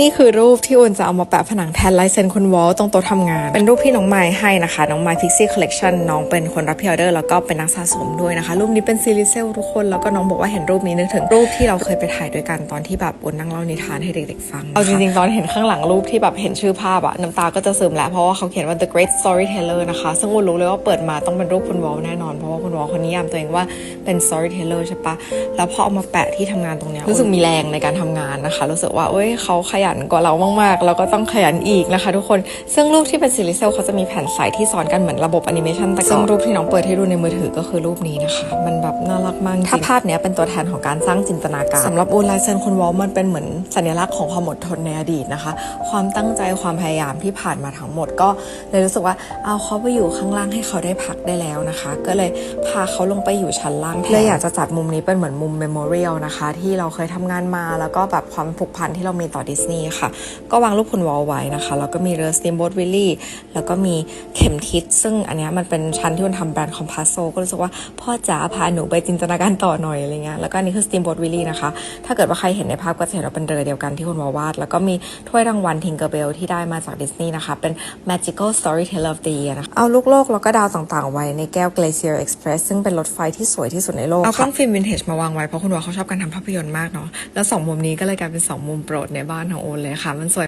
นี่คือรูปที่อุ่นจะเอามาแปะผนังแทนลายเซ็นคุณวอลตรงโต๊ะทำงาน เป็นรูปที่น้องไม้ให้นะคะ น้องไม้พิกซี่คอลเล t ชันน้องเป็นคนรับพิออเดอร์แล้วก็เป็นนักสะสมด้วยนะคะ รูปนี้เป็นซีรีส์เซลทุกคนแล้วก็น้องบอกว่าเห็นรูปนี้นึกถึงรูปที่เราเคยไปถ่ายด้วยกันตอนที่แบบอุ่นนั่งเล่านิทานให้เด็กๆฟังเอาจริงๆตอนเห็นข้างหลังรูปที่แบบเห็นชื่อภาพอะน้ำตาก็จะซึมแล้วเพราะว่าเขาเขียนว่า the great storyteller นะคะซึ่งอุ่นรู้เลยว่าเปิดมาต้องเป็นรูปคุณวอลแน่นอนเพราะว่าคุณวอลคนนิยามตัวเองว่าเป็น storyteller ใช่ปะแล้วพอเอามาแปะที่ทำงานตรงเนี้ยรู้สึกมีแรงในการทำงานนะคะ รู้สึกว่าเอ้ยเขาขยันกว่าเรามากๆแล้วก็ต้องขยันอีกนะคะ ทุกคน ซึ่งรูปที่เป็นซีรีส์เซลเขาจะมีแผ่นใสที่ซ้อนกันเหมือนระบบแอนิเมชันแต่ซึ่งรูปที่น้องเปิดให้ดูในมือถือก็คือรูปนี้นะคะ มันแบบน่ารักมากจริงถ้าภาพเนี้ยเป็นตัวแทนของการสร้างจินตนาการสำหรับโอนไลน์เซนคุณวอลมันเป็นเหมือนสัญลักษณ์ของความอดทนในอดีตนะคะ ความตั้งใจความพยายามที่ผ่านมาทั้งหมดก็เลยรู้สึกว่าเอาเขาไปอยู่ข้างล่างให้เขาได้พักได้แล้วนะคะ ก็เลยพาเขาลงไปอยู่ชั้นล่างแทนเลยอยากจะจัดมุมนี้เป็นเหมือนมุมเมมโมเรียลนะคะ ที่เราเคยทำงานมาแล้วก็แบบความผูกพันที่เรามีต่อดิสนีย์ค่ะ ก็วางรูปคุณวอลไว้นะคะ แล้วก็มีเรือสตีมโบ๊ทวิลลี่ แล้วก็มีเข็มทิศ ซึ่งอันเนี้ยมันเป็นชั้นที่มันทำแบรนด์คอมพาสโซก็รู้สึกว่าพ่อจ๋าพาหนูไปจินตนาการต่อหน่อยอะไรเงี้ย แล้วก็อันนี้คือสตีมโบ๊ทวิลลี่นะคะ ถ้าเกิดว่าใครเห็นในภาพก็จะเห็นว่าเป็นเรือเดียวกันที่คุณวอลวาด แล้วก็มีถ้วยรางวัลทิงเกอร์เบลที่ได้มาจากดิสนีย์นะคะ เป็น Magical Storyteller of the Year นะคะ เอาลูกโลกแล้วก็ดาวต่างๆ ไว้ในแก้ว Glacier Express ซึ่งเป็นรถไฟที่สวยที่สุดในโลกเอากล้องฟิล์มวินเทจมาวางไว้เพราะคุณวอลเขาชอบการทำภาพยนตร์มากเนาะแล้วสองมุมนี้ก็เลยกลายเป็นสองมุมโปรดในบ้านของโอนเลยค่ะ มันสวย